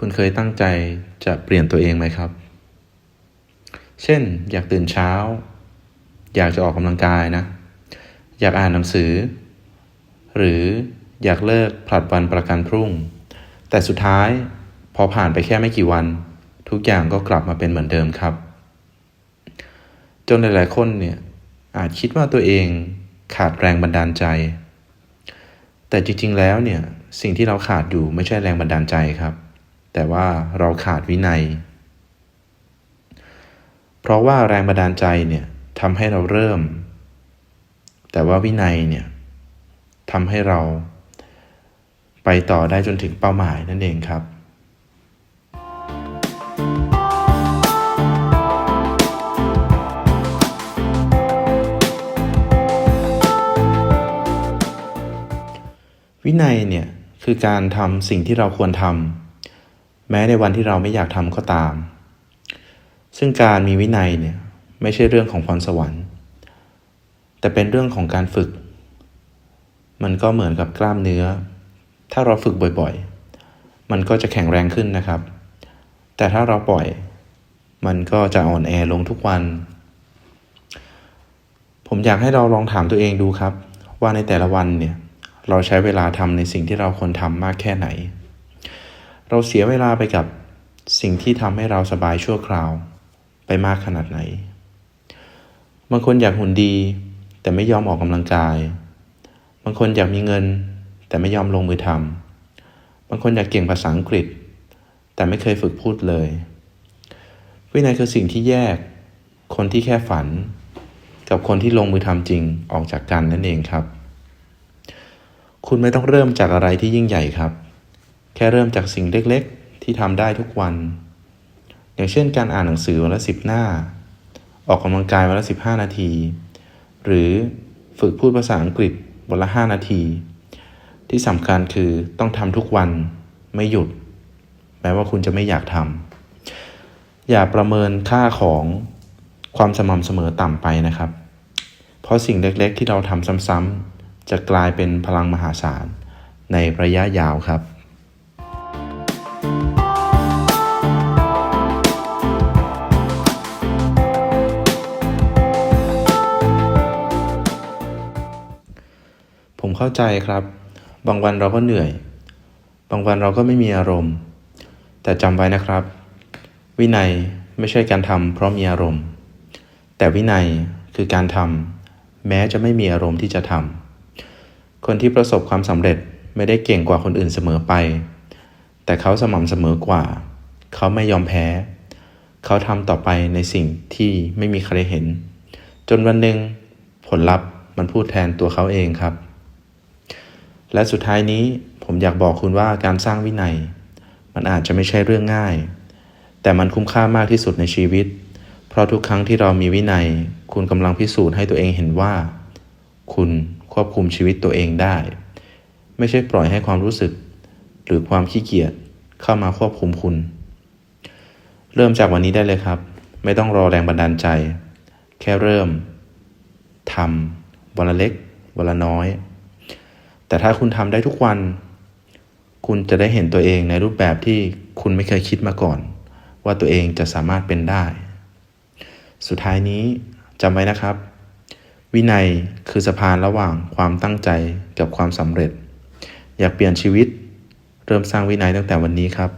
คุณเคยตั้งใจจะเปลี่ยนตัวเองไหมครับ เช่น อยากตื่นเช้า อยากจะออกกำลังกายนะ อยากอ่านหนังสือ หรืออยากเลิกผลัดวันประกันพรุ่ง แต่สุดท้ายพอผ่านไปแค่ไม่กี่วัน ทุกอย่างก็กลับมาเป็นเหมือนเดิมครับ จนหลาย ๆ คนเนี่ยอาจคิดว่าตัวเองขาดแรงบันดาลใจ แต่จริง ๆ แล้วเนี่ยสิ่งที่เราขาดอยู่ไม่ใช่แรงบันดาลใจครับ แต่ว่าเราขาดวินัย เพราะว่าแรงบันดาลใจเนี่ยทำให้เราเริ่ม แต่ว่าวินัยเนี่ยทำให้เราไปต่อได้จนถึงเป้าหมายนั่นเองครับวินัยเนี่ยคือการทำสิ่งที่เราควรทำ แม้ในวันที่เราไม่อยากทำก็ตาม ซึ่งการมีวินัยเนี่ยไม่ใช่เรื่องของพรสวรรค์ แต่เป็นเรื่องของการฝึก มันก็เหมือนกับกล้ามเนื้อ ถ้าเราฝึกบ่อยๆ มันก็จะแข็งแรงขึ้นนะครับ แต่ถ้าเราปล่อย มันก็จะอ่อนแอลงทุกวัน ผมอยากให้เราลองถามตัวเองดูครับ ว่าในแต่ละวันเนี่ยเราใช้เวลาทำในสิ่งที่เราควรทำมากแค่ไหน เราเสียเวลาไปกับสิ่งที่ทำให้เราสบายชั่วคราวไปมากขนาดไหน บางคนอยากหุ่นดี แต่ไม่ยอมออกกำลังกาย บางคนอยากมีเงิน แต่ไม่ยอมลงมือทำบางคนอยากเก่งภาษาอังกฤษ แต่ไม่เคยฝึกพูดเลย วินัยคือสิ่งที่แยก คนที่แค่ฝัน กับคนที่ลงมือทำจริงออกจากกันนั่นเองครับ คุณไม่ต้องเริ่มจากอะไรที่ยิ่งใหญ่ครับ แค่เริ่มจากสิ่งเล็กๆ ที่ทำได้ทุกวัน อย่างเช่นการอ่านหนังสือวันละสิบหน้า ออกกำลังกายวันละสิบห้านาที หรือฝึกพูดภาษาอังกฤษวันละห้านาที ที่สำคัญคือต้องทำทุกวันไม่หยุด แม้ว่าคุณจะไม่อยากทำอย่าประเมินค่าของความสม่ำเสมอต่ำไปนะครับ เพราะสิ่งเล็กๆ ที่เราทำซ้ำๆจะกลายเป็นพลังมหาศาลในระยะยาวครับ เข้าใจครับ บางวันเราก็เหนื่อย บางวันเราก็ไม่มีอารมณ์ แต่จำไว้นะครับ วินัยไม่ใช่การทำเพราะมีอารมณ์ แต่วินัยคือการทำแม้จะไม่มีอารมณ์ที่จะทำคนที่ประสบความสำเร็จไม่ได้เก่งกว่าคนอื่นเสมอไป แต่เขาสม่ำเสมอกว่า เขาไม่ยอมแพ้ เขาทำต่อไปในสิ่งที่ไม่มีใครเห็น จนวันหนึ่งผลลัพธ์มันพูดแทนตัวเขาเองครับ และสุดท้ายนี้ผมอยากบอกคุณว่าการสร้างวินัย มันอาจจะไม่ใช่เรื่องง่าย แต่มันคุ้มค่ามากที่สุดในชีวิต เพราะทุกครั้งที่เรามีวินัย คุณกำลังพิสูจน์ให้ตัวเองเห็นว่า คุณควบคุมชีวิตตัวเองได้ ไม่ใช่ปล่อยให้ความรู้สึก หรือความขี้เกียจเข้ามาควบคุมคุณ เริ่มจากวันนี้ได้เลยครับ ไม่ต้องรอแรงบันดาลใจ แค่เริ่มทำวันละเล็กวันละน้อย แต่ถ้าคุณทำได้ทุกวัน คุณจะได้เห็นตัวเองในรูปแบบที่คุณไม่เคยคิดมาก่อน ว่าตัวเองจะสามารถเป็นได้ สุดท้ายนี้จำไว้นะครับ วินัยคือสะพานระหว่างความตั้งใจกับความสำเร็จ อยากเปลี่ยนชีวิต เริ่มสร้างวินัยตั้งแต่วันนี้ครับ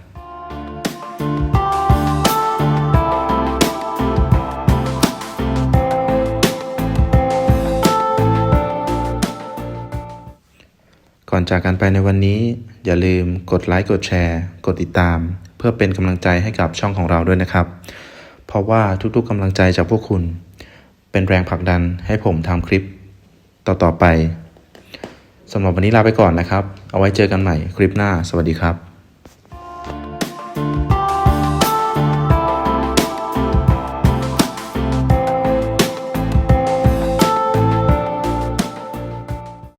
ก่อนจากกันไปในวันนี้ อย่าลืมกดไลค์กดแชร์ กดติดตาม เพื่อเป็นกำลังใจให้กับช่องของเราด้วยนะครับ เพราะว่าทุกๆกำลังใจจากพวกคุณ เป็นแรงผลักดันให้ผมทำคลิป ต่อๆไปสำหรับวันนี้ลาไปก่อนนะครับ เอาไว้เจอกันใหม่คลิปหน้า สวัสดีครับ